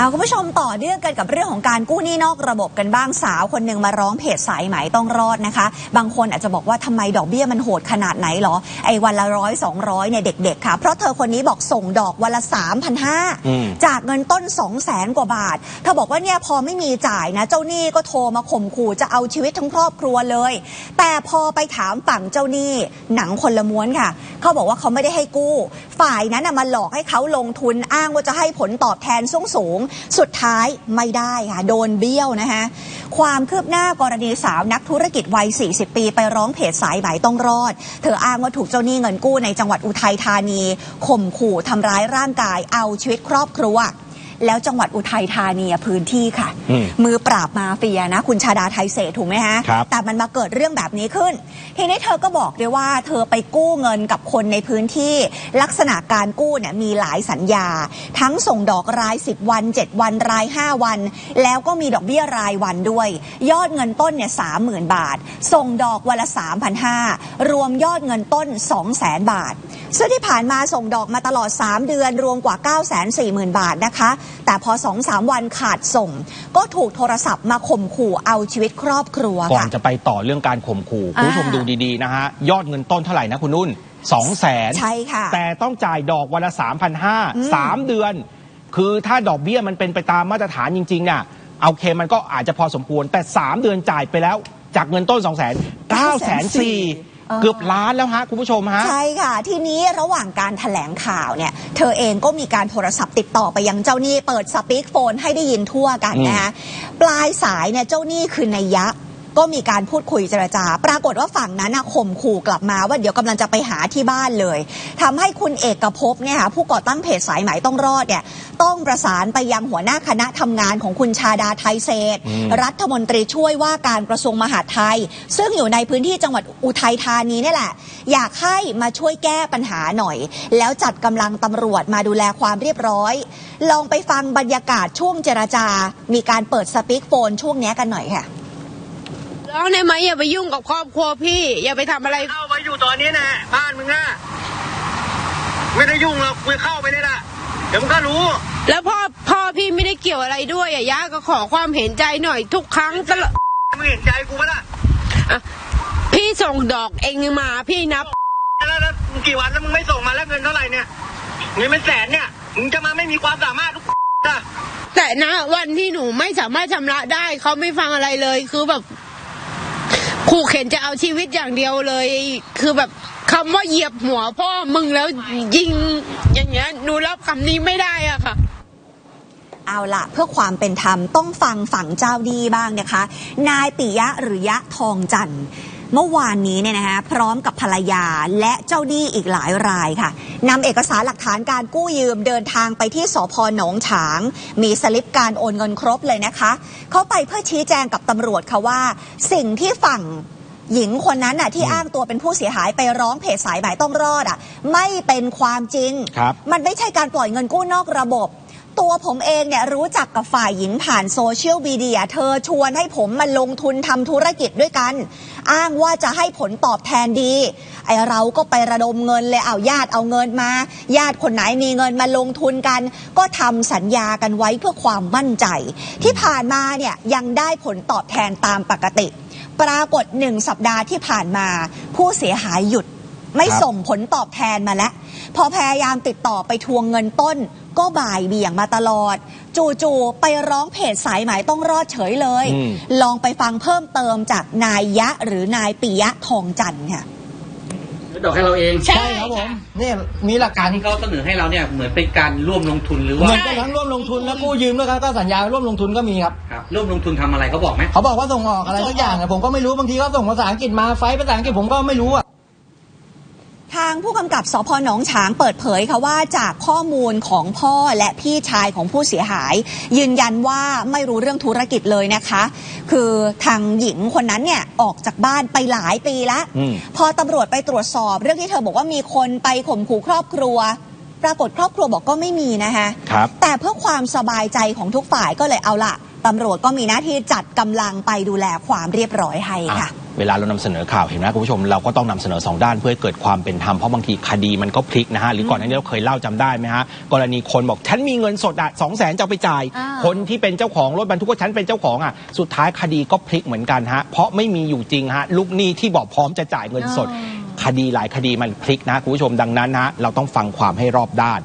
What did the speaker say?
เอาคุณผู้ชมต่อเนื่องกันกับเรื่องของการกู้หนี้นอกระบบกันบ้างสาวคนหนึ่งมาร้องเพจสายไหมต้องรอดนะคะ บางคนอาจจะบอกว่าทำไมดอกเบี้ยมันโหดขนาดไหนหรอ ไอ้วันละร้อยสองร้อยเนี่ยเด็กๆค่ะ เพราะเธอคนนี้บอกส่งดอกวันละสามพันห้าอืมจากเงินต้น2 0 0แสนกว่าบาท เธอบอกว่าเนี่ยพอไม่มีจ่ายนะ เจ้าหนี้ก็โทรมาข่มขู่จะเอาชีวิตทั้งครอบครัวเลย แต่พอไปถามฝั่งเจ้าหนี้หนังคนละม้วนค่ะ เขาบอกว่าเขาไม่ได้ให้กู้ ฝ่ายนั้นนะมาหลอกให้เขาลงทุนอ้างว่าจะให้ผลตอบแทนสูงสูงๆสุดท้ายไม่ได้ค่ะโดนเบี้ยวนะคะความคืบหน้ากรณีสาวนักธุรกิจวัย 40 ปี ไปร้องเพจสายไหมต้องรอด เธออ้างว่าถูกเจ้าหนี้เงินกู้ในจังหวัดอุทัยธานีข่มขู่ทำร้ายร่างกายเอาชีวิตครอบครัว แล้วจังหวัดอุทัยธานีพื้นที่ค่ะอืมมือปราบมาเฟียนะ คุณชาดาไทยเศรษฐ์ถูกไหมฮะครับแต่มันมาเกิดเรื่องแบบนี้ขึ้น ทีนี้เธอก็บอกด้วยว่าเธอไปกู้เงินกับคนในพื้นที่ ลักษณะการกู้เนี่ยมีหลายสัญญา ทั้งส่งดอกราย 10 วัน 7 วันราย 5 วัน แล้วก็มีดอกเบี้ยรายวันด้วย ยอดเงินต้นเนี่ยสามหมื่นบาท ส่งดอกวันละ3,500รวมยอดเงินต้น200,000บาทซึ่งที่ผ่านมาส่งดอกมาตลอด 3 เดือนรวมกว่า 940,000 บาทนะคะแต่พอ2-3วันขาดส่ง ก็ถูกโทรศัพท์มาข่มขู่เอาชีวิตครอบครัวก่อนค่ะ จะไปต่อเรื่องการข่มขู่คุณผู้ชมอ่า ดูดีๆนะฮะ ยอดเงินต้นเท่าไหร่นะคุณนุ่นสองแสน ใช่ค่ะ แต่ต้องจ่ายดอกวันละสามพันห้าอืมสามเดือน คือถ้าดอกเบี้ยมันเป็นไปตามมาตรฐานจริงๆน่ะเอาเคมันก็อาจจะพอสมควร แต่ 3 เดือนจ่ายไปแล้ว จากเงินต้น 2 0 0 0 0 0 9 4 0 0 0 เกือบล้านแล้วฮะคุณผู้ชมฮะใช่ค่ะ ทีนี้ระหว่างการแถลงข่าวเนี่ย เธอเองก็มีการโทรศัพท์ติดต่อไปยังเจ้าหนี้เปิดสปีกโฟนให้ได้ยินทั่วกันนะคะปลายสายเนี่ยเจ้าหนี้คือนายยะ ก็มีการพูดคุยเจรจา ปรากฏว่าฝั่งนั้นน่ะข่มขู่กลับมาว่าเดี๋ยวกำลังจะไปหาที่บ้านเลยทำให้คุณเอกภพเนี่ยค่ะผู้ก่อตั้งเพจสายไหมต้องรอดเนี่ยต้องประสานไปยังหัวหน้าคณะทำงานของคุณชาดาไทยเศษอืมรัฐมนตรีช่วยว่าการกระทรวงมหาดไทย ซึ่งอยู่ในพื้นที่จังหวัดอุทัยธานีนี่แหละ อยากให้มาช่วยแก้ปัญหาหน่อย แล้วจัดกำลังตำรวจมาดูแลความเรียบร้อย ลองไปฟังบรรยากาศช่วงเจรจา มีการเปิดสปีกโฟนช่วงเนี้ยกันหน่อยค่ะ ร้องได้ไหมอย่าไปยุ่งกับครอบครัวพี่ อย่าไปทำอะไร เข้ามาอยู่ตอนนี้นะบ้านมึงนะไม่ได้ยุ่งหรอกกูเข้าไปนี่นะเดี๋ยวมึงก็รู้แล้วพ่อพ่อพี่ไม่ได้เกี่ยวอะไรด้วยอะย่าก็ขอความเห็นใจหน่อยทุกครั้งตลอดมึงเห็นใจกูปะล่ะอะพี่ส่งดอกเองมาพี่นับ แล้วแล้วมึงกี่วันแล้วมึงไม่ส่งมาแล้วเงินเท่าไหร่เนี่ยเงินเป็นแสนเนี่ยมึงจะมาไม่มีความสามารถทุกนะแต่นะวันที่หนูไม่สามารถชำระได้เขาไม่ฟังอะไรเลย คือแบบ ขู่เข็นจะเอาชีวิตอย่างเดียวเลย คือแบบคำว่าเหยียบหัวพ่อมึงแล้วยิงอย่างเงี้ยหนูรับคำนี้ไม่ได้อะค่ะเอาละเพื่อความเป็นธรรมต้องฟังฝั่งเจ้าดีบ้างนะคะ นายปิยะหรือยะทองจันทร์ เมื่อวานนี้เนี่ยนะคะพร้อมกับภรรยาและเจ้าดีอีกหลายรายค่ะนำเอกสารหลักฐานการกู้ยืมเดินทางไปที่สพหนองฉาง มีสลิปการโอนเงินครบเลยนะคะ เขาไปเพื่อชี้แจงกับตำรวจค่ะว่า สิ่งที่ฝั่งหญิงคนนั้นน่ะที่อ้างตัวเป็นผู้เสียหายไปร้องเพจสายหมายต้องรอดอะไม่เป็นความจริงครับมันไม่ใช่การปล่อยเงินกู้นอกระบบ ตัวผมเองเนี่ยรู้จักกับฝ่ายหญิงผ่านโซเชียลมีเดีย เธอชวนให้ผมมาลงทุนทำธุรกิจด้วยกัน อ้างว่าจะให้ผลตอบแทนดี ไอเราก็ไประดมเงินเลยเอาญาติเอาเงินมา ญาติคนไหนมีเงินมาลงทุนกัน ก็ทำสัญญากันไว้เพื่อความมั่นใจ ที่ผ่านมาเนี่ยยังได้ผลตอบแทนตามปกติ ปรากฏหนึ่งสัปดาห์ที่ผ่านมา ผู้เสียหายหยุดไม่ครับส่งผลตอบแทนมาแล้ว พอพยายามติดต่อไปทวงเงินต้น ก็บ่ายเบี่ยงมาตลอด จู่ๆไปร้องเพจสายหมายต้องรอดเฉยเลย อืม ลองไปฟังเพิ่มเติมจากนายยะหรือนายปิยะทองจันทร์ค่ะ ดอกให้เราเองใช่ครับผมเนี่ยมีหลักการการที่เขาเสนอให้เราเนี่ยเหมือนเป็นการร่วมลงทุนหรือเหว่ามือนกันทั้งร่วมลงทุนและกู้ยืมด้วยครับก็สัญญาร่วมลงทุนก็มีครับ ครับร่วมลงทุนทำอะไรเขาบอกไหม เขาบอกว่าส่งออกอะไรสักอย่างอะผมก็ไม่รู้บางทีเขาส่งภาษาอังกฤษมาไฟล์ภาษาอังกฤษผมก็ไม่รู้อะ ทางผู้กำกับสพหนองฉางเปิดเผยค่ะว่าจากข้อมูลของพ่อและพี่ชายของผู้เสียหาย ยืนยันว่าไม่รู้เรื่องธุรกิจเลยนะคะ คือทางหญิงคนนั้นเนี่ยออกจากบ้านไปหลายปีแล้วอืมพอตำรวจไปตรวจสอบ เรื่องที่เธอบอกว่ามีคนไปข่มขู่ครอบครัว ปรากฏครอบครัวบอกก็ไม่มีนะคะครับแต่เพื่อความสบายใจของทุกฝ่ายก็เลยเอาละตำรวจก็มีหน้าที่จัดกำลังไปดูแลความเรียบร้อยให้ค่ะอะ เวลาเรานำเสนอข่าวเห็นไหมคุณผู้ชมเราก็ต้องนำเสนอสองด้านเพื่อให้เกิดความเป็นธรรมเพราะบางทีคดีมันก็พลิกนะฮะหรือก่อนหน้านี้เราเคยเล่าจำได้ไหมฮะกรณีคนบอกฉันมีเงินสดอะสองแสนจะเอาไปจ่ายอ่าคนที่เป็นเจ้าของรถบรรทุกว่าฉันเป็นเจ้าของอะสุดท้ายคดีก็พลิกเหมือนกันฮะเพราะไม่มีอยู่จริงฮะลูกหนี้ที่บอกพร้อมจะจ่ายเงินสด คดีหลายคดีมันพลิกนะคุณผู้ชมดังนั้นนะเราต้องฟังความให้รอบด้าน